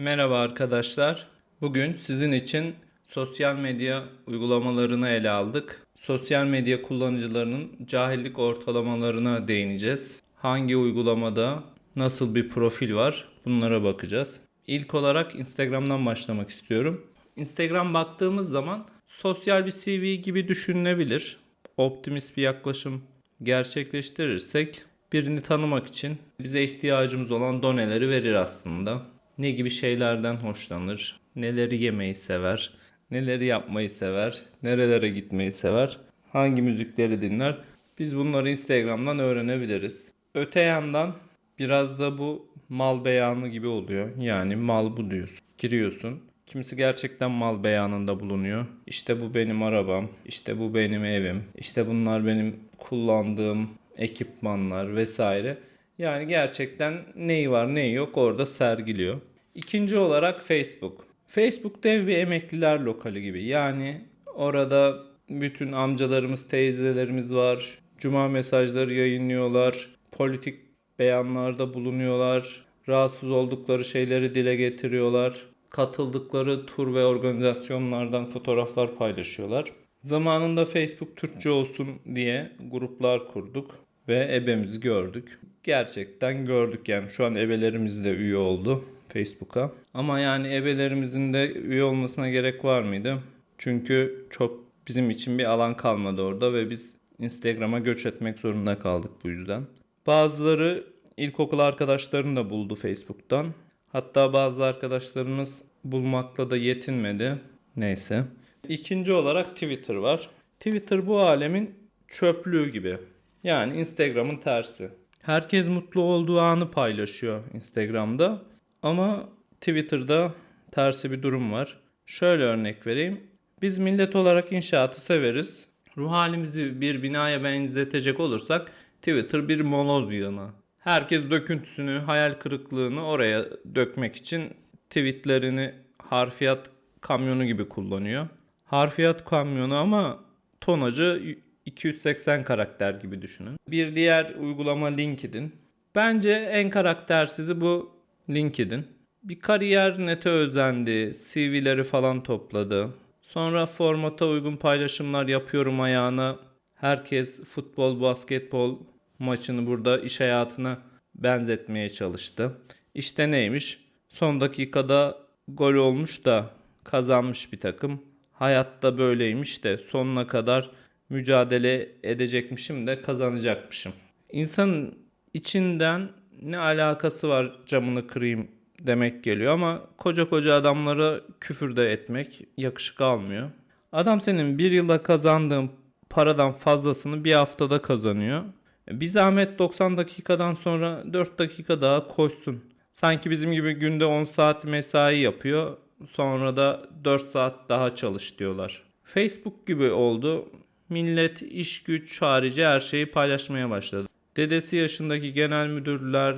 Merhaba arkadaşlar. Bugün sizin için sosyal medya uygulamalarını ele aldık. Sosyal medya kullanıcılarının cahillik ortalamalarına değineceğiz. Hangi uygulamada nasıl bir profil var bunlara bakacağız. İlk olarak Instagram'dan başlamak istiyorum. Instagram baktığımız zaman sosyal bir CV gibi düşünülebilir. Optimist bir yaklaşım gerçekleştirirsek birini tanımak için bize ihtiyacımız olan doneleri verir aslında. Ne gibi şeylerden hoşlanır, neleri yemeyi sever, neleri yapmayı sever, nerelere gitmeyi sever, hangi müzikleri dinler. Biz bunları Instagram'dan öğrenebiliriz. Öte yandan biraz da bu mal beyanı gibi oluyor. Yani mal bu diyorsun. Giriyorsun. Kimisi gerçekten mal beyanında bulunuyor. İşte bu benim arabam, işte bu benim evim, işte bunlar benim kullandığım ekipmanlar vesaire. Yani gerçekten neyi var neyi yok orada sergiliyor. İkinci olarak Facebook. Facebook dev bir emekliler lokali gibi. Yani orada bütün amcalarımız, teyzelerimiz var. Cuma mesajları yayınlıyorlar. Politik beyanlarda bulunuyorlar. Rahatsız oldukları şeyleri dile getiriyorlar. Katıldıkları tur ve organizasyonlardan fotoğraflar paylaşıyorlar. Zamanında Facebook Türkçe olsun diye gruplar kurduk ve ebemizi gördük. Gerçekten gördük yani şu an ebelerimiz de üye oldu Facebook'a. Ama yani ebelerimizin de üye olmasına gerek var mıydı? Çünkü çok bizim için bir alan kalmadı orada ve biz Instagram'a göç etmek zorunda kaldık bu yüzden. Bazıları ilkokul arkadaşlarını da buldu Facebook'tan. Hatta bazı arkadaşlarımız bulmakla da yetinmedi. Neyse. İkinci olarak Twitter var. Twitter bu alemin çöplüğü gibi. Yani Instagram'ın tersi. Herkes mutlu olduğu anı paylaşıyor Instagram'da. Ama Twitter'da tersi bir durum var. Şöyle örnek vereyim. Biz millet olarak inşaatı severiz. Ruh halimizi bir binaya benzetecek olursak Twitter bir moloz yığını. Herkes döküntüsünü, hayal kırıklığını oraya dökmek için tweetlerini harfiyat kamyonu gibi kullanıyor. Harfiyat kamyonu ama tonajı 280 karakter gibi düşünün. Bir diğer uygulama LinkedIn. Bence en karaktersizi bu LinkedIn. Bir kariyer nete özendi, CV'leri falan topladı. Sonra formata uygun paylaşımlar yapıyorum ayağına. Herkes futbol, basketbol maçını burada iş hayatına benzetmeye çalıştı. İşte neymiş? Son dakikada gol olmuş da kazanmış bir takım. Hayatta böyleymiş de sonuna kadar mücadele edecekmişim de kazanacakmışım. İnsanın içinden ne alakası var camını kırayım demek geliyor ama koca koca adamlara küfür de etmek yakışık almıyor. Adam senin bir yılda kazandığın paradan fazlasını bir haftada kazanıyor. Bir zahmet 90 dakikadan sonra 4 dakika daha koşsun. Sanki bizim gibi günde 10 saat mesai yapıyor. Sonra da 4 saat daha çalış diyorlar. Facebook gibi oldu. Millet iş güç harici her şeyi paylaşmaya başladı. Dedesi yaşındaki genel müdürler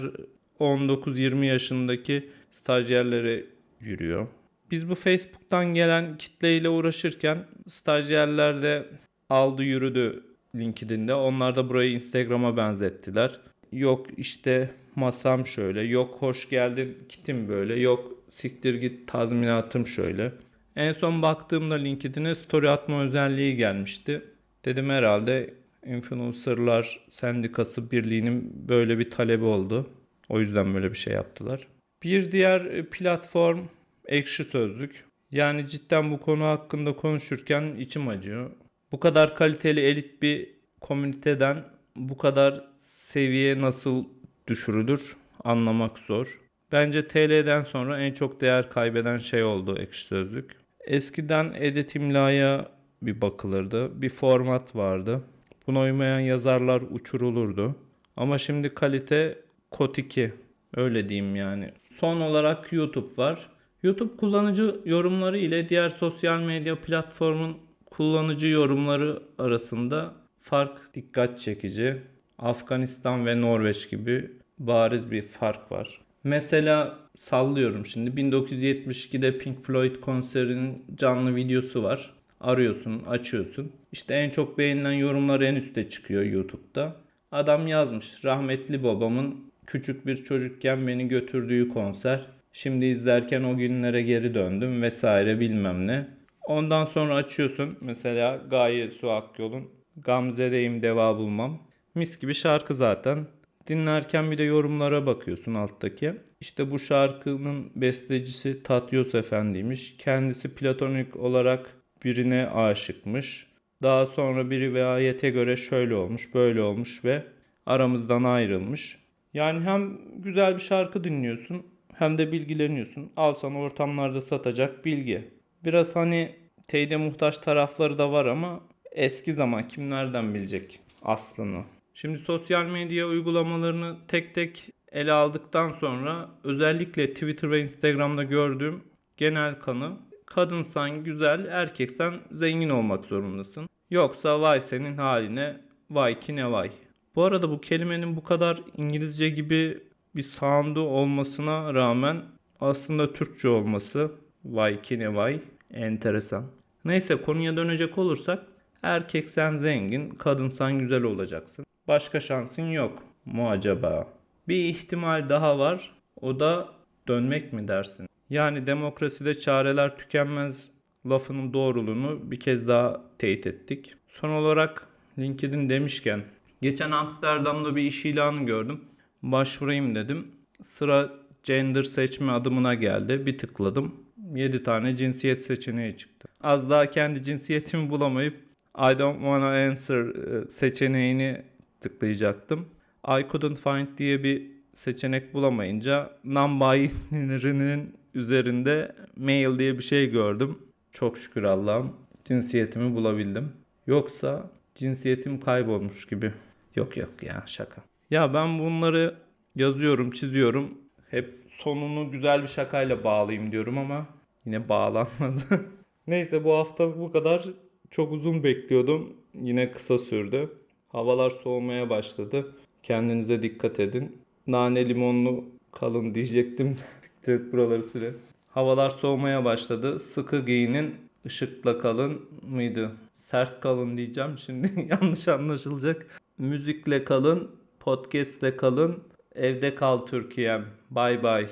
19-20 yaşındaki stajyerlere yürüyor. Biz bu Facebook'tan gelen kitleyle uğraşırken stajyerler de aldı yürüdü LinkedIn'de. Onlar da burayı Instagram'a benzettiler. Yok işte masam şöyle, yok hoş geldin kitim böyle, yok siktir git tazminatım şöyle. En son baktığımda LinkedIn'e story atma özelliği gelmişti. Dedim herhalde Influencerlar Sendikası Birliği'nin böyle bir talebi oldu. O yüzden böyle bir şey yaptılar. Bir diğer platform Ekşi Sözlük. Yani cidden bu konu hakkında konuşurken içim acıyor. Bu kadar kaliteli elit bir komüniteden bu kadar seviye nasıl düşürülür anlamak zor. Bence TL'den sonra en çok değer kaybeden şey oldu Ekşi Sözlük. Eskiden edit imlaya bir bakılırdı. Bir format vardı. Buna uymayan yazarlar uçurulurdu. Ama şimdi kalite kod 2. Öyle diyeyim yani. Son olarak YouTube var. YouTube kullanıcı yorumları ile diğer sosyal medya platformun kullanıcı yorumları arasında fark dikkat çekici. Afganistan ve Norveç gibi bariz bir fark var. Mesela sallıyorum şimdi 1972'de Pink Floyd konserinin canlı videosu var. Arıyorsun, açıyorsun. İşte en çok beğenilen yorumlar en üstte çıkıyor YouTube'da. Adam yazmış rahmetli babamın küçük bir çocukken beni götürdüğü konser. Şimdi izlerken o günlere geri döndüm vesaire bilmem ne. Ondan sonra açıyorsun mesela Gaye Su Akyol'un Gamze'deyim deva bulmam. Mis gibi şarkı zaten. Dinlerken bir de yorumlara bakıyorsun alttaki. İşte bu şarkının bestecisi Tatyos Efendi'ymiş. Kendisi platonik olarak birine aşıkmış. Daha sonra bir rivayete göre şöyle olmuş, böyle olmuş ve aramızdan ayrılmış. Yani hem güzel bir şarkı dinliyorsun hem de bilgileniyorsun. Al sana ortamlarda satacak bilgi. Biraz hani teyde muhtaç tarafları da var ama eski zaman kim nereden bilecek aslını. Şimdi sosyal medya uygulamalarını tek tek ele aldıktan sonra özellikle Twitter ve Instagram'da gördüğüm genel kanı kadınsan güzel, erkeksen zengin olmak zorundasın. Yoksa vay senin haline, vay ki ne vay. Bu arada bu kelimenin bu kadar İngilizce gibi bir sound'u olmasına rağmen aslında Türkçe olması vay ki ne vay enteresan. Neyse konuya dönecek olursak erkeksen zengin, kadınsan güzel olacaksın. Başka şansın yok mu acaba? Bir ihtimal daha var. O da dönmek mi dersin? Yani demokraside çareler tükenmez lafının doğruluğunu bir kez daha teyit ettik. Son olarak LinkedIn demişken geçen Amsterdam'da bir iş ilanı gördüm. Başvurayım dedim. Sıra gender seçme adımına geldi. Bir tıkladım. 7 tane cinsiyet seçeneği çıktı. Az daha kendi cinsiyetimi bulamayıp I don't wanna answer e, seçeneğini tıklayacaktım. I couldn't find diye bir seçenek bulamayınca non-binary'nin üzerinde male diye bir şey gördüm. Çok şükür Allah'ım cinsiyetimi bulabildim. Yoksa cinsiyetim kaybolmuş gibi. Yok yok ya şaka. Ya ben bunları yazıyorum, çiziyorum. Hep sonunu güzel bir şakayla bağlayayım diyorum ama yine bağlanmadı. Neyse bu haftalık bu kadar. Çok uzun bekliyordum. Yine kısa sürdü. Havalar soğumaya başladı. Kendinize dikkat edin. Nane limonlu kalın diyecektim. Siktir buraları sile. Havalar soğumaya başladı. Sıkı giyinin, ışıkla kalın mıydı? Sert kalın diyeceğim şimdi yanlış anlaşılacak. Müzikle kalın, podcastle kalın. Evde kal Türkiye'm. Bay bay.